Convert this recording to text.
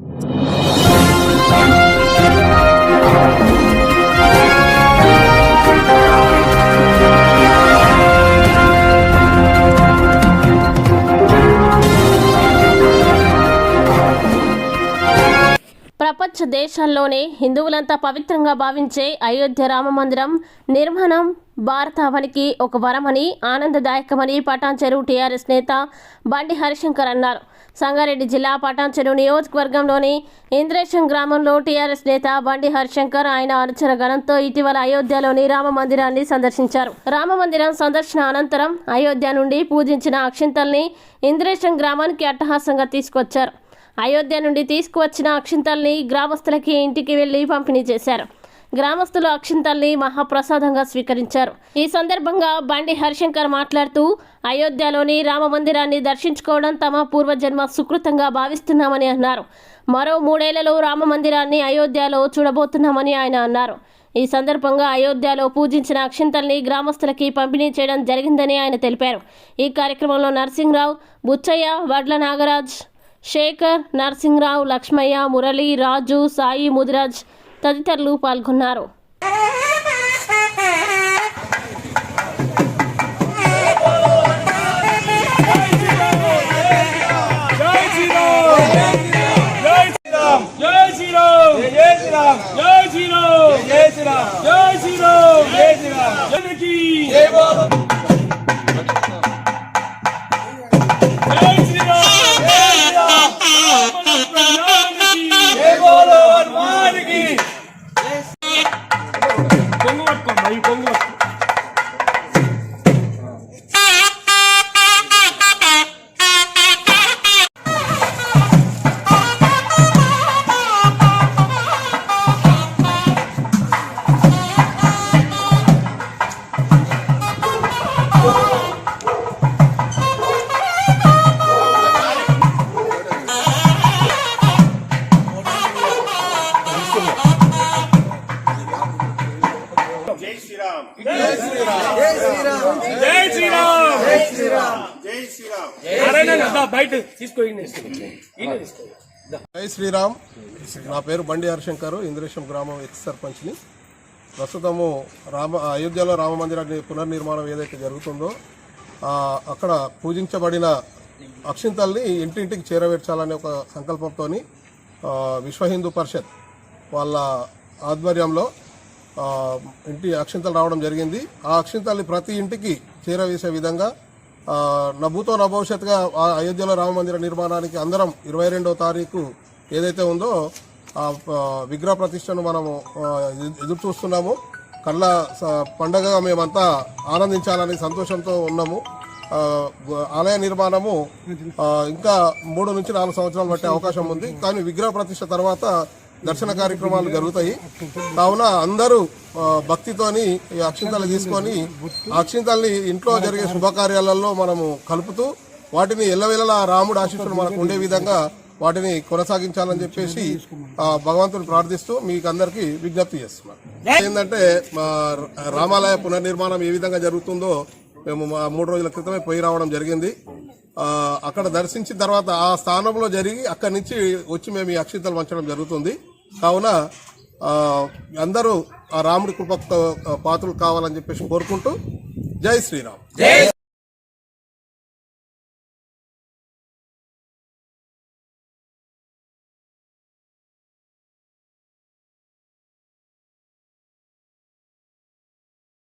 Yeah. ప్రపంచ దేశాల్లోనే హిందువులంతా పవిత్రంగా భావించే అయోధ్య రామ మందిరం నిర్మాణం భారతావనికి ఒక వరమని ఆనందదాయకమని పటాన్ చెరువు టీఆర్ఎస్ నేత బండి హరిశంకర్ అన్నారు. సంగారెడ్డి జిల్లా పటాన్ చెరువు నియోజకవర్గంలోని ఇంద్రేశం గ్రామంలో టీఆర్ఎస్ నేత బండి హరిశంకర్ ఆయన అనుచర గణంతో ఇటీవల అయోధ్యలోని రామ మందిరాన్ని సందర్శించారు. రామ మందిరం సందర్శన అనంతరం అయోధ్య నుండి పూజించిన అక్షింతల్ని ఇంద్రేశం గ్రామానికి అట్టహాసంగా తీసుకొచ్చారు. అయోధ్య నుండి తీసుకువచ్చిన అక్షింతల్ని గ్రామస్తులకి ఇంటికి వెళ్ళి పంపిణీ చేశారు. గ్రామస్తులు అక్షింతల్ని మహాప్రసాదంగా స్వీకరించారు. ఈ సందర్భంగా బండి హరిశంకర్ మాట్లాడుతూ అయోధ్యలోని రామ మందిరాన్ని దర్శించుకోవడం తమ పూర్వజన్మ సుకృతంగా భావిస్తున్నామని అన్నారు. మరో మూడేళ్ళలో రామ మందిరాన్ని అయోధ్యలో చూడబోతున్నామని ఆయన అన్నారు. ఈ సందర్భంగా అయోధ్యలో పూజించిన అక్షింతల్ని గ్రామస్తులకి పంపిణీ చేయడం జరిగిందని ఆయన తెలిపారు. ఈ కార్యక్రమంలో నరసింహరావు బుచ్చయ్య వడ్ల నాగరాజ్ శేఖర్ నరసింహరావు లక్ష్మయ్య మురళి రాజు సాయి ముదిరాజ్ తదితరులు పాల్గొన్నారు. జై శ్రీరామ్. జై శ్రీరామ్. జై శ్రీరామ్. జై శ్రీరామ్. నారాయణ దా, బయట తీసుకో జై శ్రీరామ్. నా పేరు బండి హరిశంకర్ ఇంద్రేశం గ్రామం ఎక్స్ సర్పంచ్ని. ప్రస్తుతము రామ అయోధ్యలో రామ మందిరాన్ని పునర్నిర్మాణం ఏదైతే జరుగుతుందో ఆ, అక్కడ పూజించబడిన అక్షింతల్ని ఇంటింటికి చేరవేర్చాలనే ఒక సంకల్పంతో విశ్వ హిందూ పరిషత్ వాళ్ళ ఆధ్వర్యంలో ఇంటి అక్షింతలు రావడం జరిగింది. ఆ అక్షింతల్ని ప్రతి ఇంటికి చేరవేసే విధంగా నా భూతో నా భవిష్యత్తుగా ఆ అయోధ్యలో రామమందిర నిర్మాణానికి అందరం ఇరవై రెండవ తారీఖు ఏదైతే ఉందో ఆ విగ్రహ ప్రతిష్టను మనము ఎదురు చూస్తున్నాము. కళ్ళ స- పండగగా మేమంతా ఆనందించాలని సంతోషంతో ఉన్నాము. ఆలయ నిర్మాణము ఇంకా మూడు నుంచి నాలుగు సంవత్సరాలు పట్టే అవకాశం ఉంది. కానీ విగ్రహ ప్రతిష్ట తర్వాత దర్శన కార్యక్రమాలు జరుగుతాయి. కావున అందరూ భక్తితోని ఈ అక్షింతలు తీసుకొని అక్షింతల్ని ఇంట్లో జరిగే శుభకార్యాలలో మనము కలుపుతూ వాటిని ఎల్లవేళలా రాముడు ఆశీస్సులు మనకు ఉండే విధంగా వాటిని కొనసాగించాలని చెప్పేసి ఆ, భగవంతుని ప్రార్థిస్తూ మీకు అందరికీ విజ్ఞప్తి చేస్తున్నాను ఏంటంటే మా రామాలయ పునర్నిర్మాణం ఏ విధంగా జరుగుతుందో మేము మా మూడు రోజుల క్రితమే పోయి రావడం జరిగింది. అక్కడ దర్శించిన తర్వాత ఆ స్థానంలో జరిగి అక్కడి నుంచి వచ్చి మేము ఈ అక్షింతలు పంచడం జరుగుతుంది. కావున అందరూ ఆ రాముడి కృప పాత్రలు కావాలని చెప్పేసి కోరుకుంటూ జై శ్రీరామ్.